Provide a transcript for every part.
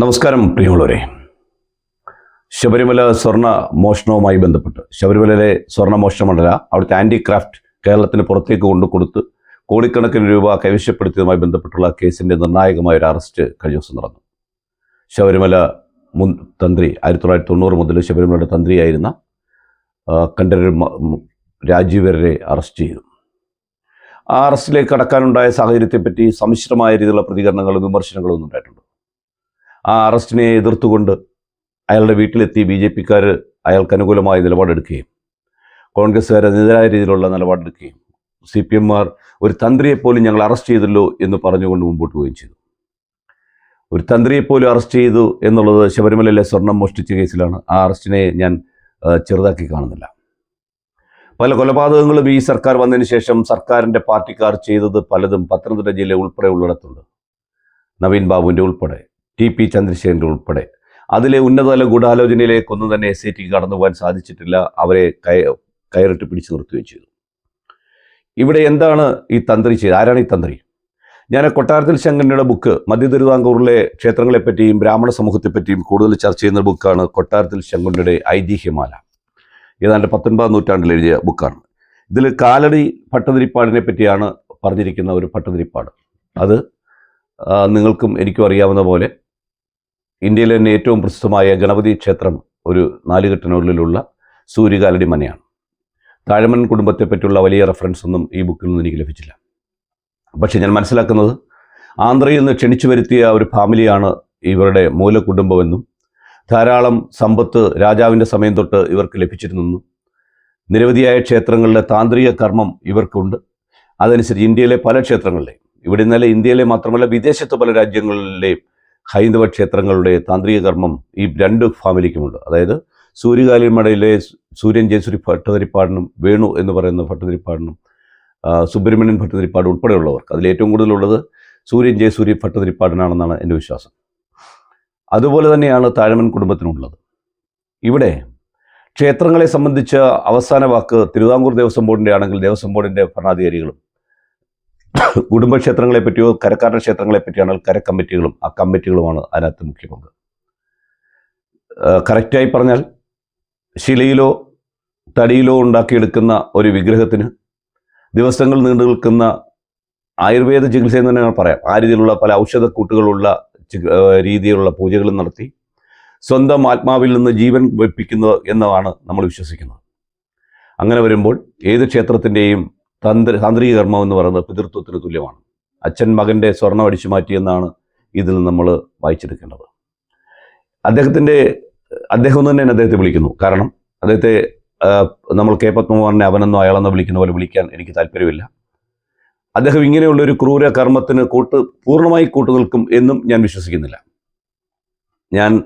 നമസ്കാരം പ്രിയമുള്ളവരെ. ശബരിമല സ്വർണ മോഷണവുമായി ബന്ധപ്പെട്ട് ശബരിമലയിലെ സ്വർണ മോഷണമല്ല അവിടുത്തെ ആന്റിക്രാഫ്റ്റ് കേരളത്തിന് പുറത്തേക്ക് കൊണ്ടു കൊടുത്ത് കോടിക്കണക്കിന് രൂപ കൈവശപ്പെടുത്തിയതുമായി ബന്ധപ്പെട്ടുള്ള കേസിന്റെ നിർണായകമായ ഒരു അറസ്റ്റ് കഴിഞ്ഞ ദിവസം നടന്നു. ശബരിമല മുൻ തന്ത്രി ആയിരത്തി തൊള്ളായിരത്തി തൊണ്ണൂറ് മുതൽ ശബരിമലയുടെ തന്ത്രിയായിരുന്ന ആ, കണ്ഠരര് മ- മ- രാജീവ് വരെ അറസ്റ്റ് ചെയ്തു. ആ അറസ്റ്റിലേക്ക് കടക്കാനുണ്ടായ സാഹചര്യത്തെപ്പറ്റി സമ്മിശ്രമായ രീതിയിലുള്ള പ്രതികരണങ്ങളും വിമർശനങ്ങളും ഒന്നും ഉണ്ടായിട്ടുണ്ട്. ആ അറസ്റ്റിനെ എതിർത്തുകൊണ്ട് അയാളുടെ വീട്ടിലെത്തി ബി ജെ പിക്കാർ അയാൾക്ക് അനുകൂലമായ നിലപാടെടുക്കുകയും കോൺഗ്രസ്സുകാർ അതിനെതിരായ രീതിയിലുള്ള നിലപാടെടുക്കുകയും സി പി എമ്മാർ ഒരു തന്ത്രിയെപ്പോലും ഞങ്ങൾ അറസ്റ്റ് ചെയ്തല്ലോ എന്ന് പറഞ്ഞുകൊണ്ട് മുമ്പോട്ട് പോവുകയും ചെയ്തു. ഒരു തന്ത്രിയെപ്പോലും അറസ്റ്റ് ചെയ്തു എന്നുള്ളത് ശബരിമലയിലെ സ്വർണം മോഷ്ടിച്ച കേസിലാണ്. ആ അറസ്റ്റിനെ ഞാൻ ചെറുതാക്കി കാണുന്നില്ല. പല കൊലപാതകങ്ങളും ഈ സർക്കാർ വന്നതിന് ശേഷം സർക്കാരിന്റെ പാർട്ടിക്കാർ ചെയ്തത് പലതും പത്തനംതിട്ട ജില്ല ഉൾപ്പെടെ ഉള്ളിടത്തുണ്ട്. നവീൻ ബാബുവിന്റെ ഉൾപ്പെടെ. ടി പി ചന്ദ്രശേഖരൻ ഉൾപ്പെടെ. അതിലെ ഉന്നതതല ഗൂഢാലോചനയിലേക്കൊന്നും തന്നെ എസ് ഐ ടിക്ക് കടന്നു പോകാൻ സാധിച്ചിട്ടില്ല. അവരെ കയ കയറിട്ട് പിടിച്ചു നിർത്തുകയും ചെയ്തു. ഇവിടെ എന്താണ് ഈ തന്ത്രി ചെയ്തത് ആരാണ് ഈ തന്ത്രി? ഞാൻ കൊട്ടാരത്തിൽ ശങ്കരന്റെ ബുക്ക് മധ്യ തിരുവിതാംകൂറിലെ ക്ഷേത്രങ്ങളെപ്പറ്റിയും ബ്രാഹ്മണ സമൂഹത്തെപ്പറ്റിയും കൂടുതൽ ചർച്ച ചെയ്യുന്ന ബുക്കാണ് കൊട്ടാരത്തിൽ ശങ്കുണ്ണിയുടെ ഐതിഹ്യമാല. ഏതാണ്ട് പത്തൊൻപതാം നൂറ്റാണ്ടിൽ എഴുതിയ ബുക്കാണ് ഇതിൽ കാലടി ഭട്ടതിരിപ്പാടിനെ പറ്റിയാണ് പറഞ്ഞിരിക്കുന്ന ഒരു ഭട്ടതിരിപ്പാട്. അത് നിങ്ങൾക്കും എനിക്കും അറിയാവുന്ന പോലെ ഇന്ത്യയിലെ തന്നെ ഏറ്റവും പ്രസിദ്ധമായ ഗണപതി ക്ഷേത്രം ഒരു നാലുകെട്ടിനുള്ളിലുള്ള സൂര്യകാലടി മനയാണ്. താഴമൻ കുടുംബത്തെ പറ്റിയുള്ള വലിയ റെഫറൻസ് ഒന്നും ഈ ബുക്കിൽ നിന്ന് എനിക്ക് ലഭിച്ചില്ല. പക്ഷേ ഞാൻ മനസ്സിലാക്കുന്നത് ആന്ധ്രയിൽ നിന്ന് ക്ഷണിച്ചു വരുത്തിയ ഒരു ഫാമിലിയാണ് ഇവരുടെ മൂലകുടുംബമെന്നും ധാരാളം സമ്പത്ത് രാജാവിന്റെ സമയം തൊട്ട് ഇവർക്ക് ലഭിച്ചിരുന്നെന്നും നിരവധിയായ ക്ഷേത്രങ്ങളിലെ താന്ത്രിക കർമ്മം ഇവർക്കുണ്ട്. അതനുസരിച്ച് ഇന്ത്യയിലെ പല ക്ഷേത്രങ്ങളിലെയും ഇവിടെ ഇന്നലെ ഇന്ത്യയിലെ മാത്രമല്ല വിദേശത്ത് പല രാജ്യങ്ങളിലെയും ഹൈന്ദവ ക്ഷേത്രങ്ങളുടെ താന്ത്രിക കർമ്മം ഈ രണ്ട് ഫാമിലിക്കുമുണ്ട്. അതായത് സൂര്യകാലി സൂര്യകാലിമടയിലെ സൂര്യൻ ജയസൂരി ഭട്ടതിരിപ്പാടിനും വേണു എന്ന് പറയുന്ന ഭട്ടതിരിപ്പാടിനും സുബ്രഹ്മണ്യൻ ഭട്ടതിരിപ്പാട് ഉൾപ്പെടെയുള്ളവർക്ക് അതിൽ ഏറ്റവും കൂടുതലുള്ളത് സൂര്യൻ ജയസൂരി ഭട്ടതിരിപ്പാടിനാണെന്നാണ് എന്റെ വിശ്വാസം. അതുപോലെ തന്നെയാണ് താഴമൻ കുടുംബത്തിനുള്ളത്. ഇവിടെ ക്ഷേത്രങ്ങളെ സംബന്ധിച്ച അവസാന വാക്ക് തിരുവിതാംകൂർ ദേവസ്വം ബോർഡിന്റെ ആണെങ്കിൽ ദേവസ്വം ബോർഡിന്റെ ഭരണാധികാരികളും കുടുംബക്ഷേത്രങ്ങളെ പറ്റിയോ കരക്കാരുടെ ക്ഷേത്രങ്ങളെ പറ്റിയാണെങ്കിൽ കര കമ്മിറ്റികളും ആ കമ്മിറ്റികളുമാണ് അതിനകത്ത് മുഖ്യ പങ്ക്. കറക്റ്റായി പറഞ്ഞാൽ ശിലയിലോ തടിയിലോ ഉണ്ടാക്കിയെടുക്കുന്ന ഒരു വിഗ്രഹത്തിന് ദിവസങ്ങൾ നീണ്ടു നിൽക്കുന്ന ആയുർവേദ ചികിത്സ എന്ന് തന്നെ പറയാം. ആ രീതിയിലുള്ള പല ഔഷധക്കൂട്ടുകളുള്ള രീതിയിലുള്ള പൂജകളും നടത്തി സ്വന്തം ആത്മാവിൽ നിന്ന് ജീവൻ വെപ്പിക്കുന്നത് എന്നതാണ് നമ്മൾ വിശ്വസിക്കുന്നത്. അങ്ങനെ വരുമ്പോൾ ഏത് ക്ഷേത്രത്തിന്റെയും തന്ത്ര താന്ത്രിക കർമ്മം എന്ന് പറയുന്നത് പിതൃത്വത്തിന് തുല്യമാണ്. അച്ഛൻ മകന്റെ സ്വർണം അടിച്ചു മാറ്റിയെന്നാണ് ഇതിൽ നമ്മൾ വായിച്ചെടുക്കേണ്ടത്. അദ്ദേഹത്തിന്റെ അദ്ദേഹം തന്നെ അദ്ദേഹത്തെ വിളിക്കുന്നു. കാരണം അദ്ദേഹത്തെ നമ്മൾ കെ പത്മകുമാറിനെ അവനെന്നോ അയാളെന്നോ വിളിക്കുന്ന പോലെ വിളിക്കാൻ എനിക്ക് താല്പര്യമില്ല. അദ്ദേഹം ഇങ്ങനെയുള്ള ഒരു ക്രൂര കർമ്മത്തിന് കൂട്ട് പൂർണമായി കൂട്ടു നിൽക്കും എന്നും ഞാൻ വിശ്വസിക്കുന്നില്ല. ഞാൻ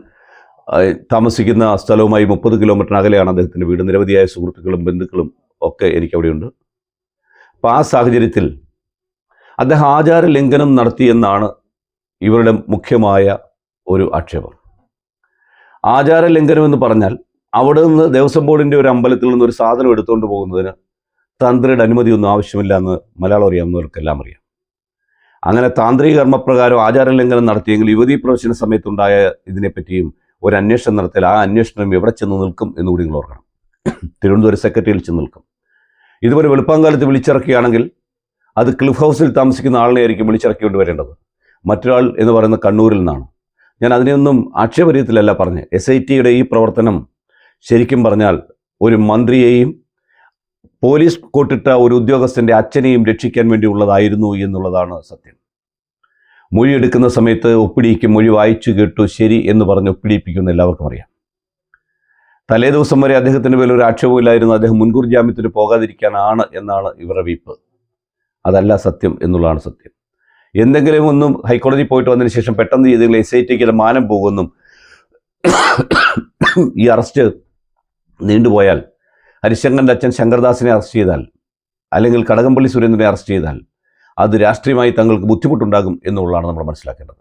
താമസിക്കുന്ന സ്ഥലവുമായി മുപ്പത് കിലോമീറ്റർ അകലെയാണ് അദ്ദേഹത്തിന്റെ വീട്. നിരവധിയായ സുഹൃത്തുക്കളും ബന്ധുക്കളും ഒക്കെ എനിക്കവിടെയുണ്ട്. അപ്പോൾ ആ സാഹചര്യത്തിൽ അദ്ദേഹം ആചാര ലംഘനം നടത്തിയെന്നാണ് ഇവരുടെ മുഖ്യമായ ഒരു ആക്ഷേപം. ആചാര ലംഘനം എന്ന് പറഞ്ഞാൽ അവിടെ നിന്ന് ദേവസ്വം ബോർഡിന്റെ ഒരു അമ്പലത്തിൽ നിന്ന് ഒരു സാധനം എടുത്തുകൊണ്ട് പോകുന്നതിന് തന്ത്രിയുടെ അനുമതിയൊന്നും ആവശ്യമില്ല എന്ന് മലയാളം അറിയാവുന്നവർക്കെല്ലാം അറിയാം. അങ്ങനെ താന്ത്രിക കർമ്മപ്രകാരം ആചാര ലംഘനം നടത്തിയെങ്കിൽ യുവതീ പ്രവേശന സമയത്തുണ്ടായ ഇതിനെപ്പറ്റിയും ഒരു അന്വേഷണം നടത്തിയാൽ ആ അന്വേഷണം എവിടെ ചെന്ന് നിൽക്കും എന്ന് കൂടി നിങ്ങൾ ഓർക്കണം. തിരുവനന്തപുരം സെക്രട്ടറിയിൽ ചെന്ന് നിൽക്കും. ഇതുപോലെ വെളുപ്പാങ്കാലത്ത് വിളിച്ചിറക്കുകയാണെങ്കിൽ അത് ക്ലിഫ് ഹൗസിൽ താമസിക്കുന്ന ആളിനെ ആയിരിക്കും വിളിച്ചിറക്കിക്കൊണ്ട് വരേണ്ടത്. മറ്റൊരാൾ എന്ന് പറയുന്ന കണ്ണൂരിൽ നിന്നാണ്. ഞാൻ അതിനെയൊന്നും ആക്ഷേപരീയത്തിലല്ല പറഞ്ഞ് എസ് ഐ ടിയുടെ ഈ പ്രവർത്തനം ശരിക്കും പറഞ്ഞാൽ ഒരു മന്ത്രിയെയും പോലീസ് കൂട്ടിട്ട ഒരു ഉദ്യോഗസ്ഥന്റെ അച്ഛനെയും രക്ഷിക്കാൻ വേണ്ടി ഉള്ളതായിരുന്നു എന്നുള്ളതാണ് സത്യം. മൊഴി എടുക്കുന്ന സമയത്ത് ഒപ്പിടിക്കും മൊഴി വായിച്ചു കേട്ടു ശരി എന്ന് പറഞ്ഞ് ഒപ്പിടിയിപ്പിക്കുന്ന എല്ലാവർക്കും അറിയാം. തലേ ദിവസം വരെ അദ്ദേഹത്തിന്റെ പേരിൽ ഒരു ആക്ഷേപമില്ലായിരുന്നു. അദ്ദേഹം മുൻകൂർ ജാമ്യത്തിന് പോകാതിരിക്കാനാണ് എന്നാണ് ഇവരുടെ വീപ്പ്. അതല്ല സത്യം എന്നുള്ളതാണ് സത്യം. എന്തെങ്കിലും ഒന്നും ഹൈക്കോടതി പോയിട്ട് വന്നതിന് ശേഷം പെട്ടെന്ന് ചെയ്തെങ്കിൽ എസ് ഐ ടിക്ക് മാനം പോകുമെന്നും ഈ അറസ്റ്റ് നീണ്ടുപോയാൽ ഹരിശങ്കറിന്റെ അച്ഛൻ ശങ്കർദാസിനെ അറസ്റ്റ് ചെയ്താൽ അല്ലെങ്കിൽ കടകംപള്ളി സുരേന്ദ്രനെ അറസ്റ്റ് ചെയ്താൽ അത് രാഷ്ട്രീയമായി തങ്ങൾക്ക് ബുദ്ധിമുട്ടുണ്ടാകും എന്നുള്ളതാണ് നമ്മൾ മനസ്സിലാക്കേണ്ടത്.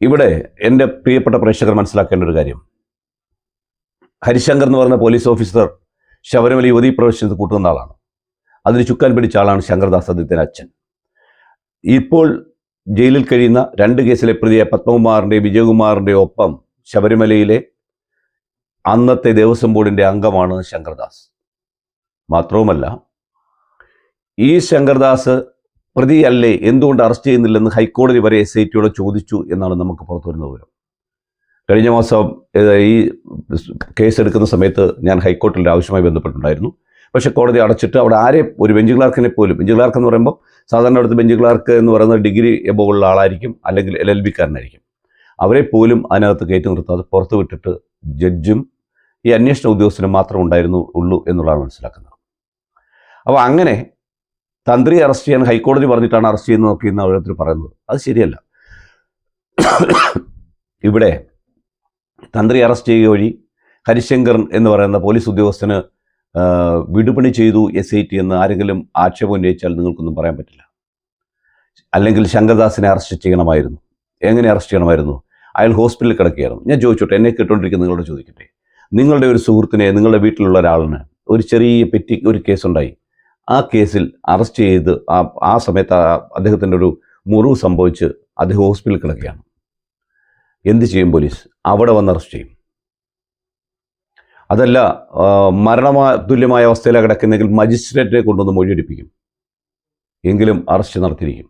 ഇവിടെ എന്റെ പ്രിയപ്പെട്ട പ്രേക്ഷകർ മനസ്സിലാക്കേണ്ട ഒരു കാര്യം. ഹരിശങ്കർ എന്ന് പറയുന്ന പോലീസ് ഓഫീസർ ശബരിമല യുവതി പ്രവേശനത്തിൽ കൂട്ടുന്ന ആളാണ്. അതിന് ചുക്കാൻ പിടിച്ച ആളാണ് ശങ്കർദാസ് അദ്ദേഹത്തിന്റെ അച്ഛൻ. ഇപ്പോൾ ജയിലിൽ കഴിയുന്ന രണ്ട് കേസിലെ പ്രതിയെ പത്മകുമാറിന്റെയും വിജയകുമാറിന്റെയും ഒപ്പം ശബരിമലയിലെ അന്നത്തെ ദേവസ്വം ബോർഡിന്റെ അംഗമാണ് ശങ്കർദാസ്. മാത്രവുമല്ല ഈ ശങ്കർദാസ് പ്രതിയല്ലേ എന്തുകൊണ്ട് അറസ്റ്റ് ചെയ്യുന്നില്ലെന്ന് ഹൈക്കോടതി വരെ എസ് ഐ ടിയോട് ചോദിച്ചു എന്നാണ് നമുക്ക് പുറത്തു വരുന്ന വിവരം. കഴിഞ്ഞ മാസം ഈ കേസ് എടുക്കുന്ന സമയത്ത് ഞാൻ ഹൈക്കോടതിയിൽ ആവശ്യമായി ബന്ധപ്പെട്ടിട്ടുണ്ടായിരുന്നു. പക്ഷേ കോടതി അടച്ചിട്ട് അവിടെ ആരെ ഒരു ബെഞ്ച് ക്ലാർക്കിനെ പോലും ബെഞ്ച് ക്ലാർക്ക് എന്ന് പറയുമ്പോൾ സാധാരണ അടുത്ത് ബെഞ്ച് ക്ലാർക്ക് എന്ന് പറയുന്ന ഡിഗ്രി എബോ ഉള്ള ആളായിരിക്കും അല്ലെങ്കിൽ എൽ എൽ ബിക്കാരനായിരിക്കും. അവരെ പോലും അതിനകത്ത് കയറ്റി നിർത്താതെ പുറത്ത് വിട്ടിട്ട് ജഡ്ജും ഈ അന്വേഷണ ഉദ്യോഗസ്ഥനും മാത്രം ഉണ്ടായിരുന്നു ഉള്ളൂ എന്നുള്ളതാണ് മനസ്സിലാക്കുന്നത്. അപ്പോൾ അങ്ങനെ തന്ത്രി അറസ്റ്റ് ചെയ്യാൻ ഹൈക്കോടതി പറഞ്ഞിട്ടാണ് അറസ്റ്റ് ചെയ്യുന്നതൊക്കെ ഇന്ന് ഓരോരുത്തർ പറയുന്നത്. അത് ശരിയല്ല. ഇവിടെ തന്ത്രി അറസ്റ്റ് ചെയ്യുക വഴി ഹരിശങ്കർ എന്ന് പറയുന്ന പോലീസ് ഉദ്യോഗസ്ഥന് വിടുപണി ചെയ്തു എസ് ഐ ടി എന്ന് ആരെങ്കിലും ആക്ഷേപം ഉന്നയിച്ചാൽ നിങ്ങൾക്കൊന്നും പറയാൻ പറ്റില്ല. അല്ലെങ്കിൽ ശങ്കർദാസിനെ അറസ്റ്റ് ചെയ്യണമായിരുന്നു. എങ്ങനെ അറസ്റ്റ് ചെയ്യണമായിരുന്നു? അയാൾ ഹോസ്പിറ്റലിൽ കിടക്കുകയായിരുന്നു. ഞാൻ ചോദിച്ചോട്ടെ എന്നെ കേട്ടോണ്ടിരിക്കുന്ന നിങ്ങളോട് ചോദിക്കട്ടെ? നിങ്ങളുടെ ഒരു സുഹൃത്തിനെ നിങ്ങളുടെ വീട്ടിലുള്ള ഒരാളിന് ഒരു ചെറിയ പെറ്റി ഒരു കേസുണ്ടായി. ആ കേസിൽ അറസ്റ്റ് ചെയ്ത് ആ ആ സമയത്ത് അദ്ദേഹത്തിന്റെ ഒരു മുറിവ് സംഭവിച്ച് അദ്ദേഹം ഹോസ്പിറ്റലിൽ കിടക്കുകയാണ്. എന്ത് ചെയ്യും പോലീസ്? അവിടെ വന്ന് അറസ്റ്റ് ചെയ്യും. അതല്ല മരണമാ തുല്യമായ അവസ്ഥയിലാണ് കിടക്കുന്നെങ്കിൽ മജിസ്ട്രേറ്റിനെ കൊണ്ടുവന്ന് മൊഴിയെടുപ്പിക്കും. എങ്കിലും അറസ്റ്റ് നടത്തിയിരിക്കും.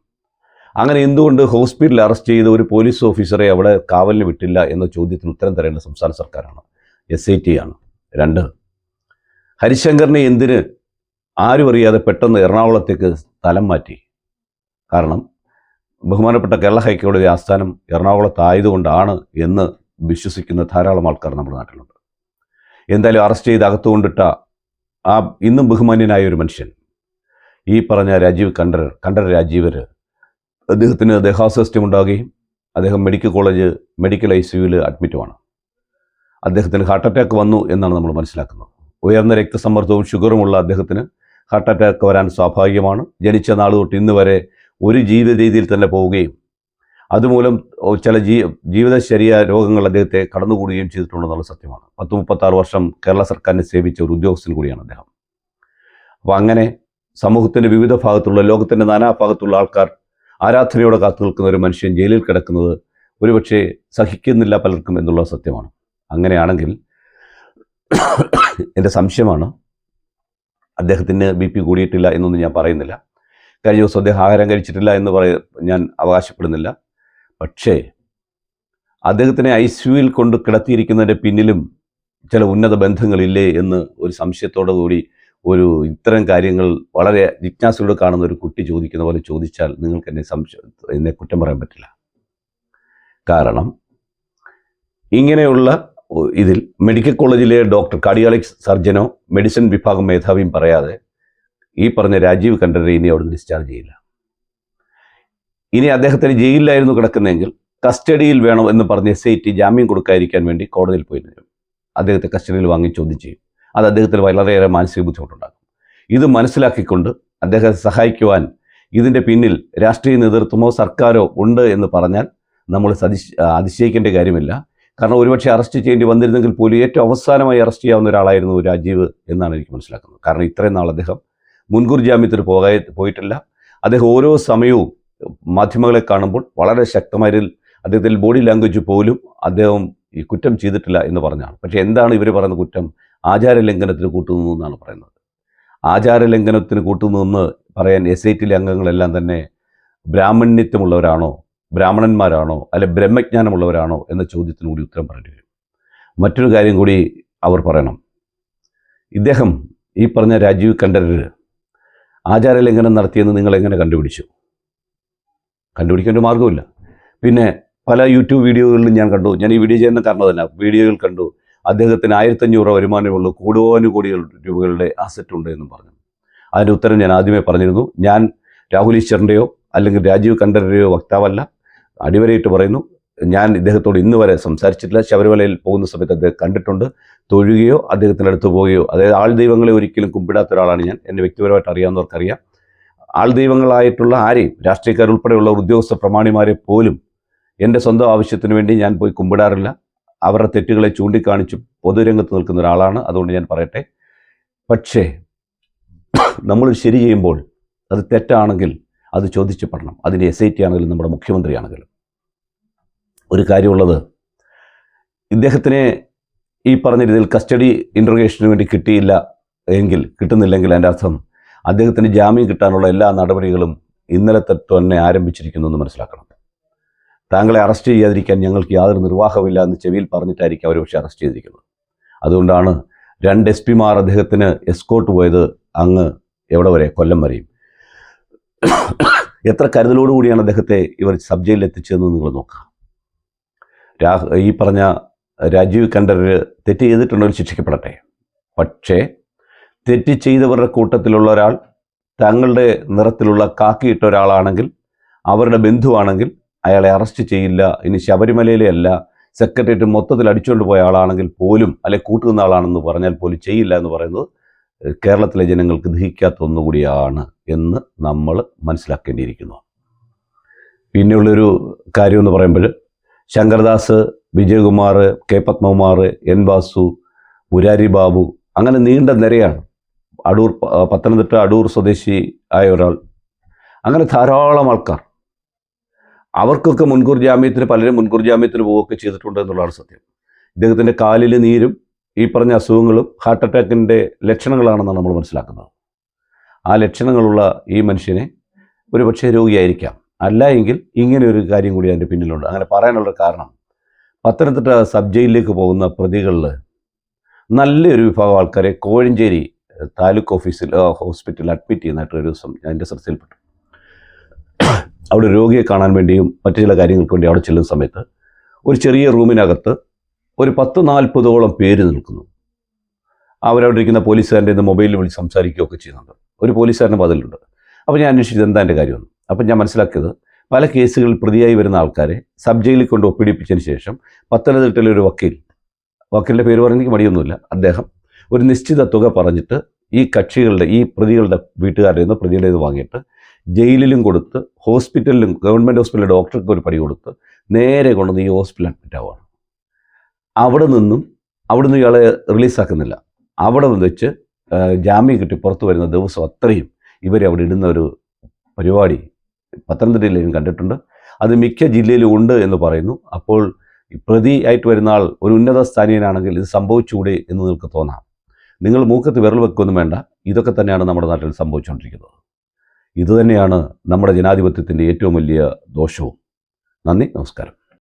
അങ്ങനെ എന്തുകൊണ്ട് ഹോസ്പിറ്റലിൽ അറസ്റ്റ് ചെയ്ത ഒരു പോലീസ് ഓഫീസറെ അവിടെ കാവലിന് വിട്ടില്ല എന്ന ചോദ്യത്തിന് ഉത്തരം തരേണ്ട സംസ്ഥാന സർക്കാരാണ്. എസ് ഐ ടി ആണ്. രണ്ട് ഹരിശങ്കറിനെ എന്തിന് ആരും അറിയാതെ പെട്ടെന്ന് എറണാകുളത്തേക്ക് സ്ഥലം മാറ്റി? കാരണം ബഹുമാനപ്പെട്ട കേരള ഹൈക്കോടതി ആസ്ഥാനം എറണാകുളത്തായതുകൊണ്ടാണ് എന്ന് വിശ്വസിക്കുന്ന ധാരാളം ആൾക്കാർ നമ്മുടെ നാട്ടിലുണ്ട്. എന്തായാലും അറസ്റ്റ് ചെയ്ത് അകത്തുകൊണ്ടിട്ട ആ ഇന്നും ബഹുമാന്യനായ ഒരു മനുഷ്യൻ ഈ പറഞ്ഞ രാജീവ് കണ്ടർ കണ്ടർ രാജീവർ അദ്ദേഹത്തിന് ദേഹാസ്വാസ്ഥ്യം ഉണ്ടാവുകയും അദ്ദേഹം മെഡിക്കൽ കോളേജ് മെഡിക്കൽ ഐ സിയുവിൽ അഡ്മിറ്റുമാണ്. അദ്ദേഹത്തിന് ഹാർട്ട് അറ്റാക്ക് വന്നു എന്നാണ് നമ്മൾ മനസ്സിലാക്കുന്നത്. ഉയർന്ന രക്തസമ്മർദ്ദവും ഷുഗറുമുള്ള അദ്ദേഹത്തിന് ഹാർട്ട് അറ്റാക്ക് വരാൻ സ്വാഭാവികമാണ്. ജനിച്ച നാൾ തൊട്ട് ഇന്ന് വരെ ഒരു ജീവിത രീതിയിൽ തന്നെ പോവുകയും അതുമൂലം ചില ജീ ജീവിതശരീര രോഗങ്ങൾ അദ്ദേഹത്തെ കടന്നുകൂടുകയും ചെയ്തിട്ടുണ്ടെന്നുള്ള സത്യമാണ്. പത്ത് മുപ്പത്താറ് വർഷം കേരള സർക്കാരിനെ സേവിച്ച ഒരു ഉദ്യോഗസ്ഥൻ കൂടിയാണ് അദ്ദേഹം. അപ്പോൾ അങ്ങനെ സമൂഹത്തിന്റെ വിവിധ ഭാഗത്തുള്ള ലോകത്തിന്റെ നാനാഭാഗത്തുള്ള ആൾക്കാർ ആരാധനയോടെ കാത്തു നിൽക്കുന്ന ഒരു മനുഷ്യൻ ജയിലിൽ കിടക്കുന്നത് ഒരുപക്ഷെ സഹിക്കുന്നില്ല പലർക്കും എന്നുള്ള സത്യമാണ്. അങ്ങനെയാണെങ്കിൽ എന്റെ സംശയമാണ് അദ്ദേഹത്തിന് ബി പി കൂടിയിട്ടില്ല എന്നൊന്നും ഞാൻ പറയുന്നില്ല. കഴിഞ്ഞ ദിവസം അദ്ദേഹം ആഹാരം കഴിച്ചിട്ടില്ല എന്ന് പറയ ഞാൻ അവകാശപ്പെടുന്നില്ല. പക്ഷേ അദ്ദേഹത്തിനെ ഐ സിയുയിൽ കൊണ്ട് കിടത്തിയിരിക്കുന്നതിന്റെ പിന്നിലും ചില ഉന്നത ബന്ധങ്ങളില്ലേ എന്ന് ഒരു സംശയത്തോടു കൂടി ഒരു ഇത്തരം കാര്യങ്ങൾ വളരെ ജിജ്ഞാസയോട് കാണുന്ന ഒരു കുട്ടി ചോദിക്കുന്ന പോലെ ചോദിച്ചാൽ നിങ്ങൾക്ക് എന്നെ സംശയം എന്നെ കുറ്റം പറയാൻ പറ്റില്ല. കാരണം ഇങ്ങനെയുള്ള ഇതിൽ മെഡിക്കൽ കോളേജിലെ ഡോക്ടർ കാർഡിയോളജി സർജനോ മെഡിസിൻ വിഭാഗം മേധാവിയും പറയാതെ ഈ പറഞ്ഞ രാജീവ് കണ്ടരെ ഇനി അവിടുന്ന് ഡിസ്ചാർജ് ചെയ്യില്ല. ഇനി അദ്ദേഹത്തിന് ജയിലിലായിരുന്നു കിടക്കുന്നതെങ്കിൽ കസ്റ്റഡിയിൽ വേണം എന്ന് പറഞ്ഞ് എസ് ഐ ടി ജാമ്യം കൊടുക്കാതിരിക്കാൻ വേണ്ടി കോടതിയിൽ പോയിരുന്നു അദ്ദേഹത്തെ കസ്റ്റഡിയിൽ വാങ്ങി ചോദ്യം ചെയ്യും. അത് അദ്ദേഹത്തിന് വളരെയേറെ മാനസിക ബുദ്ധിമുട്ടുണ്ടാകും ഇത് മനസ്സിലാക്കിക്കൊണ്ട് അദ്ദേഹത്തെ സഹായിക്കുവാൻ ഇതിന്റെ പിന്നിൽ രാഷ്ട്രീയ നേതൃത്വമോ സർക്കാരോ ഉണ്ട് എന്ന് പറഞ്ഞാൽ നമ്മൾ സതിശ് അതിശയിക്കേണ്ട കാര്യമില്ല. കാരണം ഒരുപക്ഷെ അറസ്റ്റ് ചെയ്യേണ്ടി വന്നിരുന്നെങ്കിൽ പോലും ഏറ്റവും അവസാനമായി അറസ്റ്റ് ചെയ്യാവുന്ന ഒരാളായിരുന്നു രാജീവ് എന്നാണ് എനിക്ക് മനസ്സിലാക്കുന്നത്. കാരണം ഇത്രയും നാൾ അദ്ദേഹം മുൻകൂർ ജാമ്യത്തിൽ പോകാ പോയിട്ടില്ല. അദ്ദേഹം ഓരോ സമയവും മാധ്യമങ്ങളെ കാണുമ്പോൾ വളരെ ശക്തമായി അദ്ദേഹത്തിൽ ബോഡി ലാംഗ്വേജ് പോലും അദ്ദേഹം ഈ കുറ്റം ചെയ്തിട്ടില്ല എന്ന് പറഞ്ഞാണ്. പക്ഷേ എന്താണ് ഇവർ പറയുന്ന കുറ്റം? ആചാര ലംഘനത്തിന് കൂട്ടുനിന്നു എന്നാണ് പറയുന്നത്. ആചാര ലംഘനത്തിന് കൂട്ടുനിന്ന് പറയാൻ എസ് ഐ ടിയിലെ അംഗങ്ങളെല്ലാം തന്നെ ബ്രാഹ്മണ്യത്വമുള്ളവരാണോ ബ്രാഹ്മണന്മാരാണോ അല്ലെ ബ്രഹ്മജ്ഞാനമുള്ളവരാണോ എന്ന ചോദ്യത്തിന് കൂടി ഉത്തരം പറയേണ്ടി വരും. മറ്റൊരു കാര്യം കൂടി അവർ പറയണം. ഇദ്ദേഹം ഈ പറഞ്ഞ രാജീവ് കണ്ഠരർ ആചാരലംഘനം നടത്തിയെന്ന് നിങ്ങൾ എങ്ങനെ കണ്ടുപിടിച്ചു? കണ്ടുപിടിക്കേണ്ട മാർഗമില്ല പിന്നെ പല യൂട്യൂബ് വീഡിയോകളിലും ഞാൻ കണ്ടു. ഞാൻ ഈ വീഡിയോ ചെയ്യുന്ന കാരണം തന്നെ വീഡിയോകൾ കണ്ടു. അദ്ദേഹത്തിന് ആയിരത്തഞ്ഞൂറ് രൂപ വരുമാനമുള്ള കോടികൾ രൂപകളുടെ അസറ്റ് ഉണ്ട് എന്നും പറഞ്ഞു. അതിന്റെ ഉത്തരം ഞാൻ ആദ്യമേ പറഞ്ഞിരുന്നു. ഞാൻ രാഹുൽ ഈശ്വറിന്റെയോ അല്ലെങ്കിൽ രാജീവ് കണ്ഠരുടെയോ വക്താവല്ല. അടിവരയിട്ട് പറയുന്നു. ഞാൻ ഇദ്ദേഹത്തോട് ഇന്ന് വരെ സംസാരിച്ചിട്ടില്ല. ശബരിമലയിൽ പോകുന്ന സമയത്ത് അദ്ദേഹം കണ്ടിട്ടുണ്ട്. തൊഴുകയോ അദ്ദേഹത്തിന്റെ അടുത്ത് പോവുകയോ അതായത് ആൾ ദൈവങ്ങളെ ഒരിക്കലും കുമ്പിടാത്ത ഒരാളാണ് ഞാൻ. എന്നെ വ്യക്തിപരമായിട്ട് അറിയാവുന്നവർക്കറിയാം ആൾ ദൈവങ്ങളായിട്ടുള്ള ആരെയും രാഷ്ട്രീയക്കാർ ഉൾപ്പെടെയുള്ള ഉദ്യോഗസ്ഥ പ്രമാണിമാരെ പോലും എന്റെ സ്വന്തം ആവശ്യത്തിന് വേണ്ടി ഞാൻ പോയി കുമ്പിടാറില്ല. അവരുടെ തെറ്റുകളെ ചൂണ്ടിക്കാണിച്ച് പൊതുരംഗത്ത് നിൽക്കുന്ന ഒരാളാണ്. അതുകൊണ്ട് ഞാൻ പറയട്ടെ. പക്ഷേ നമ്മൾ ശരി ചെയ്യുമ്പോൾ അത് തെറ്റാണെങ്കിൽ അത് ചോദിച്ചു പഠനം. അതിന്റെ എസ് ഐ ടി ആണെങ്കിലും നമ്മുടെ മുഖ്യമന്ത്രിയാണെങ്കിലും. ഒരു കാര്യമുള്ളത്. ഇദ്ദേഹത്തിനെ ഈ പറഞ്ഞ രീതിയിൽ കസ്റ്റഡി ഇൻട്രോഗേഷന് വേണ്ടി കിട്ടിയില്ല എങ്കിൽ കിട്ടുന്നില്ലെങ്കിൽ അതിന്റെ അർത്ഥം അദ്ദേഹത്തിന് ജാമ്യം കിട്ടാനുള്ള എല്ലാ നടപടികളും ഇന്നലെ തന്നെ ആരംഭിച്ചിരിക്കുന്നു എന്ന് മനസ്സിലാക്കണം. താങ്കളെ അറസ്റ്റ് ചെയ്യാതിരിക്കാൻ ഞങ്ങൾക്ക് യാതൊരു നിർവാഹമില്ല എന്ന് ചെവിയിൽ പറഞ്ഞിട്ടായിരിക്കും അവരെ പക്ഷേ അറസ്റ്റ് ചെയ്തിരിക്കുന്നത്. അതുകൊണ്ടാണ് രണ്ട് എസ് പിമാർ അദ്ദേഹത്തിന് എസ്കോട്ട് പോയത് അങ്ങ് എവിടെ വരെ? കൊല്ലം വരെയും. എത്ര കരുതലോടുകൂടിയാണ് അദ്ദേഹത്തെ ഇവർ സബ് ജയിലിൽ എത്തിച്ചതെന്ന് നിങ്ങൾ നോക്കുക. രാഹ് ഈ പറഞ്ഞ രാജീവ് കണ്ഠരർ തെറ്റ് ചെയ്തിട്ടുണ്ടെങ്കിൽ ശിക്ഷിക്കപ്പെടട്ടെ. പക്ഷേ തെറ്റ് ചെയ്തവരുടെ കൂട്ടത്തിലുള്ള ഒരാൾ തങ്ങളുടെ നിറത്തിലുള്ള കാക്കിയിട്ട ഒരാളാണെങ്കിൽ അവരുടെ ബന്ധുവാണെങ്കിൽ അയാളെ അറസ്റ്റ് ചെയ്യില്ല ഇനി ശബരിമലയിലെ അല്ല സെക്രട്ടേറിയറ്റ് മൊത്തത്തിൽ അടിച്ചുകൊണ്ട് പോയ ആളാണെങ്കിൽ പോലും അല്ലെ കൂട്ടുന്ന ആളാണെന്ന് പറഞ്ഞാൽ പോലും ചെയ്യില്ല എന്ന് പറയുന്നത് കേരളത്തിലെ ജനങ്ങൾക്ക് ദഹിക്കാത്ത ഒന്നുകൂടിയാണ് എന്ന് നമ്മൾ മനസ്സിലാക്കേണ്ടിയിരിക്കുന്നു. പിന്നെയുള്ളൊരു കാര്യമെന്ന് പറയുമ്പോൾ ശങ്കർദാസ് വിജയകുമാർ കെ പത്മകുമാർ എൻ വാസു മുരാരി ബാബു അങ്ങനെ നീണ്ട നിരയാണ്. അടൂർ പത്തനംതിട്ട അടൂർ സ്വദേശി ആയ ഒരാൾ. അങ്ങനെ ധാരാളം ആൾക്കാർ. അവർക്കൊക്കെ മുൻകൂർ ജാമ്യത്തിന് പലരും മുൻകൂർ ജാമ്യത്തിന് പോവുകയൊക്കെ ചെയ്തിട്ടുണ്ട് എന്നുള്ളതാണ് സത്യം. ഇദ്ദേഹത്തിന്റെ കാലിൽ നീരും ഈ പറഞ്ഞ അസുഖങ്ങളും ഹാർട്ട് അറ്റാക്കിന്റെ ലക്ഷണങ്ങളാണെന്നാണ് നമ്മൾ മനസ്സിലാക്കുന്നത്. ആ ലക്ഷണങ്ങളുള്ള ഈ മനുഷ്യനെ ഒരുപക്ഷെ രോഗിയായിരിക്കാം. അല്ല എങ്കിൽ ഇങ്ങനെ ഒരു കാര്യം കൂടി അതിന്റെ പിന്നിലുണ്ട്. അങ്ങനെ പറയാനുള്ള കാരണം പത്തനംതിട്ട സബ് ജയിലിലേക്ക് പോകുന്ന പ്രതികളിൽ നല്ലൊരു വിഭാഗം ആൾക്കാരെ കോഴഞ്ചേരി താലൂക്ക് ഓഫീസിൽ ഹോസ്പിറ്റലിൽ അഡ്മിറ്റ് ചെയ്യുന്നതായിട്ട് ഒരു ദിവസം എന്റെ ശ്രദ്ധയിൽപ്പെട്ടു. അവിടെ രോഗിയെ കാണാൻ വേണ്ടിയും മറ്റു ചില കാര്യങ്ങൾക്ക് വേണ്ടി അവിടെ ചെല്ലുന്ന സമയത്ത് ഒരു ചെറിയ റൂമിനകത്ത് ഒരു പത്ത് നാൽപ്പതോളം പേര് നിൽക്കുന്നു. അവരവിടെ ഇരിക്കുന്ന പോലീസുകാരന്റെ മൊബൈലിൽ വിളിച്ച് സംസാരിക്കുകയൊക്കെ ചെയ്യുന്നുണ്ട്. ഒരു പോലീസുകാരന്റെ പതിലുണ്ട് അപ്പോൾ ഞാൻ അന്വേഷിച്ചത് എന്താ എന്റെ കാര്യമെന്ന് അപ്പം ഞാൻ മനസ്സിലാക്കിയത് പല കേസുകളിൽ പ്രതിയായി വരുന്ന ആൾക്കാരെ സബ് ജയിലിൽ കൊണ്ട് ഒപ്പിടിപ്പിച്ചതിന് ശേഷം പത്തനംതിട്ടയിലെ ഒരു വക്കീൽ വക്കീലിന്റെ പേര് പറഞ്ഞെനിക്ക് മടിയൊന്നുമില്ല. അദ്ദേഹം ഒരു നിശ്ചിത തുക പറഞ്ഞിട്ട് ഈ കക്ഷികളുടെ ഈ പ്രതികളുടെ വീട്ടുകാരുടെ നിന്ന് പ്രതിയുടെ ഇത് വാങ്ങിയിട്ട് ജയിലിലും കൊടുത്ത് ഹോസ്പിറ്റലിലും ഗവൺമെന്റ് ഹോസ്പിറ്റലിലെ ഡോക്ടർക്ക് ഒരു പടി കൊടുത്ത് നേരെ കൊണ്ടുവന്ന് ഈ ഹോസ്പിറ്റലിൽ അഡ്മിറ്റ് ആവുകയാണ്. അവിടെ നിന്നും അവിടെ നിന്ന് ഇയാളെ റിലീസാക്കുന്നില്ല അവിടെ നിന്ന് വെച്ച് ജാമ്യം കിട്ടി പുറത്തു വരുന്ന ദിവസം അത്രയും ഇവരെ അവിടെ ഇടുന്ന ഒരു പരിപാടി പത്തനംതിട്ടയിൽ ഞാൻ കണ്ടിട്ടുണ്ട്. അത് മിക്ക ജില്ലയിലും ഉണ്ട് എന്ന് പറയുന്നു. അപ്പോൾ പ്രതി ആയിട്ട് വരുന്ന ആൾ ഒരു ഉന്നത സ്ഥാനീയനാണെങ്കിൽ ഇത് സംഭവിച്ചുകൂടെ എന്ന് നിങ്ങൾക്ക് തോന്നാം. നിങ്ങൾ മൂക്കത്ത് വിരൽ വെക്കൊന്നും വേണ്ട. ഇതൊക്കെ തന്നെയാണ് നമ്മുടെ നാട്ടിൽ സംഭവിച്ചുകൊണ്ടിരിക്കുന്നത്. ഇതുതന്നെയാണ് നമ്മുടെ ജനാധിപത്യത്തിന്റെ ഏറ്റവും വലിയ ദോഷവും. നന്ദി നമസ്കാരം.